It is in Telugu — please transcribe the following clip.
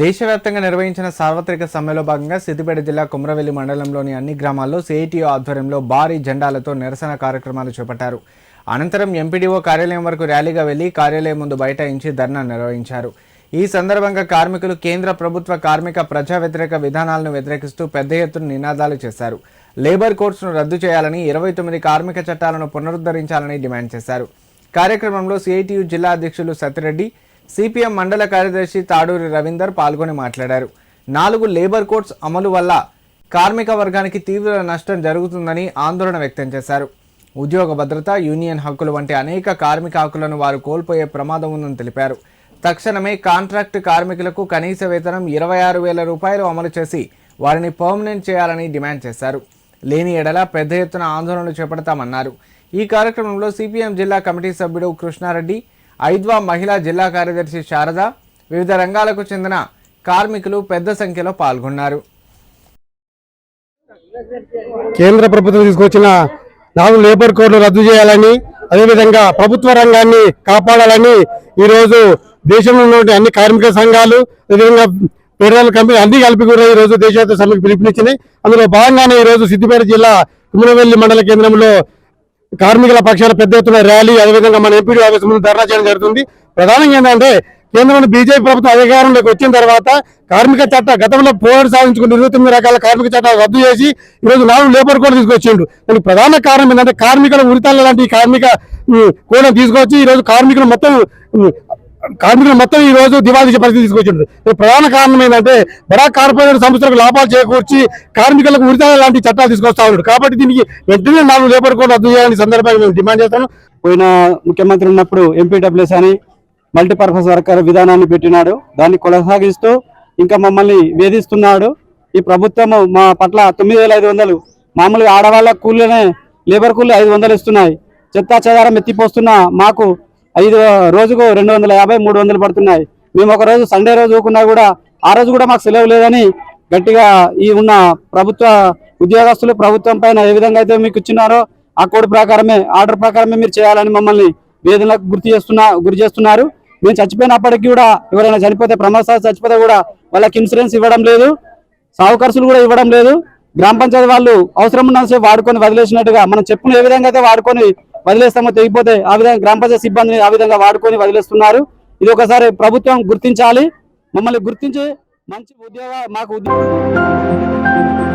దేశవ్యాప్తంగా నిర్వహించిన సార్వత్రిక సమ్మెలో భాగంగా సిద్దిపేట జిల్లా కుమ్రవెల్లి మండలంలోని అన్ని గ్రామాల్లో సిఐటీఓ ఆధ్వర్యంలో భారీ జెండాలతో నిరసన కార్యక్రమాలు చేపట్టారు. అనంతరం ఎంపీడీఓ కార్యాలయం వరకు ర్యాలీగా వెళ్ళి కార్యాలయం ముందు బైఠాయించి ధర్నా నిర్వహించారు. ఈ సందర్భంగా కార్మికులు కేంద్ర ప్రభుత్వ కార్మిక ప్రజా వ్యతిరేక విధానాలను వ్యతిరేకిస్తూ పెద్ద ఎత్తున నినాదాలు చేశారు. లేబర్ కోర్సును రద్దు చేయాలని ఇరవై తొమ్మిది కార్మిక చట్టాలను పునరుద్ధరించాలని డిమాండ్ చేశారు. కార్యక్రమంలో సిఐటియు జిల్లా అధ్యక్షులు సత్యరెడ్డి సిపిఎం మండల కార్యదర్శి తాడూరి రవీందర్ పాల్గొని మాట్లాడారు. నాలుగు లేబర్ కోడ్స్ అమలు వల్ల కార్మిక వర్గానికి తీవ్ర నష్టం జరుగుతుందని ఆందోళన వ్యక్తం చేశారు. ఉద్యోగ భద్రత యూనియన్ హక్కులు వంటి అనేక కార్మిక హక్కులను వారు కోల్పోయే ప్రమాదం ఉందని తెలిపారు. తక్షణమే కాంట్రాక్ట్ కార్మికులకు కనీస వేతనం ఇరవై ఆరు వేల రూపాయలు అమలు చేసి వారిని పర్మనెంట్ చేయాలని డిమాండ్ చేశారు. లేని ఎడల పెద్ద ఎత్తున ఆందోళనలు చేపడతామన్నారు. ఈ కార్యక్రమంలో సిపిఎం జిల్లా కమిటీ సభ్యుడు కృష్ణారెడ్డి ఐద్వా మహిళా జిల్లా కార్యదర్శి శారద వివిధ రంగాలకు చెందిన కార్మికులు పెద్ద సంఖ్యలో పాల్గొన్నారు. కేంద్ర ప్రభుత్వం తీసుకొచ్చిన నాలుగు లేబర్ కోడ్లు రద్దు చేయాలని అదేవిధంగా ప్రభుత్వ రంగాన్ని కాపాడాలని ఈరోజు దేశంలో ఉన్నటువంటి అన్ని కార్మిక సంఘాలు అదేవిధంగా ఫెడరల్ కంపెనీ అన్ని కలిపి కూడా ఈ రోజు దేశవ్యాప్త సమ్మెకు పిలుపునిచ్చినాయి అందులో భాగంగానే ఈ రోజు సిద్దిపేట జిల్లా కుమ్మరవెల్లి మండల కేంద్రంలో కార్మికుల పక్షాన పెద్ద ఎత్తున ర్యాలీ అదేవిధంగా మన ఎంపీడీ ఆఫీస్ ముందు ధర్నా చేయడం జరుగుతుంది. ప్రధానంగా ఏంటంటే కేంద్రంలో బీజేపీ ప్రభుత్వం అధికారంలోకి వచ్చిన తర్వాత కార్మిక చట్ట గతంలో పోరాటం సాధించుకుని ఇరవై తొమ్మిది రకాల కార్మిక చట్టాలు రద్దు చేసి ఈరోజు నాలుగు లేబర్ కోడ్ తీసుకొచ్చిండు దానికి ప్రధాన కారణం ఏంటంటే కార్మికుల ఉరితాల లాంటి కార్మిక కూడా తీసుకొచ్చి ఈ రోజు కార్మికులు మొత్తం కార్మికులు మొత్తం ఈ రోజు దివాళీ పరిస్థితి తీసుకొచ్చింది ప్రధాన కారణం ఏంటంటే బడా కార్పొరేట్ సంస్థలకు లాభాలు చేకూర్చి కార్మికులకు ఉరితాల లాంటి చట్టాలు తీసుకొస్తా ఉన్నాడు. కాబట్టి దీనికి వెంటనే నాలుగు లేబర్ కోడ్ రద్దు చేయాలని సందర్భంగా మేము డిమాండ్ చేస్తాను. పోయిన ముఖ్యమంత్రి ఉన్నప్పుడు ఎంపీడబ్ల్యూఎస్ అని మల్టీపర్పస్ వర్కర్ విధానాన్ని పెట్టినాడు. దాన్ని కొనసాగిస్తూ ఇంకా మమ్మల్ని వేధిస్తున్నాడు. ఈ ప్రభుత్వం మా పట్ల తొమ్మిది వేల ఐదు వందలు మామూలుగా ఆడవాళ్ళ కూలీనే లేబర్ కూలీ ఐదు వందలు ఇస్తున్నాయి. చెత్తా చెదారం ఎత్తిపోస్తున్న మాకు ఐదు రోజుకు రెండు వందల యాభై మూడు వందలు పడుతున్నాయి. మేము ఒక రోజు సండే రోజు ఊకున్నా కూడా ఆ రోజు కూడా మాకు సెలవు లేదని గట్టిగా ఈ ఉన్న ప్రభుత్వ ఉద్యోగస్తులు ప్రభుత్వం పైన ఏ విధంగా అయితే మీకు ఇచ్చినారో ఆ కోడ్ ప్రకారమే ఆర్డర్ ప్రకారమే మీరు చేయాలని మమ్మల్ని వేదనకు గుర్తు చేస్తున్నా గురి చేస్తున్నారు. మేము చచ్చిపోయినప్పటికీ కూడా ఎవరైనా చనిపోతే ప్రమాదాలు చచ్చిపోతే కూడా వాళ్ళకి ఇన్సూరెన్స్ ఇవ్వడం లేదు సాగు ఖర్చులు కూడా ఇవ్వడం లేదు. గ్రామ పంచాయతీ వాళ్ళు అవసరం ఉన్నసేపు వాడుకొని వదిలేసినట్టుగా మనం చెప్పును ఏ విధంగా అయితే వాడుకొని వదిలేస్తామో తెగిపోతే ఆ విధంగా గ్రామ పంచాయతీ సిబ్బందిని ఆ విధంగా వాడుకొని వదిలేస్తున్నారు. ఇది ఒకసారి ప్రభుత్వం గుర్తించాలి. మమ్మల్ని గుర్తించి మంచి ఉద్యోగ మాకు ఉద్యోగం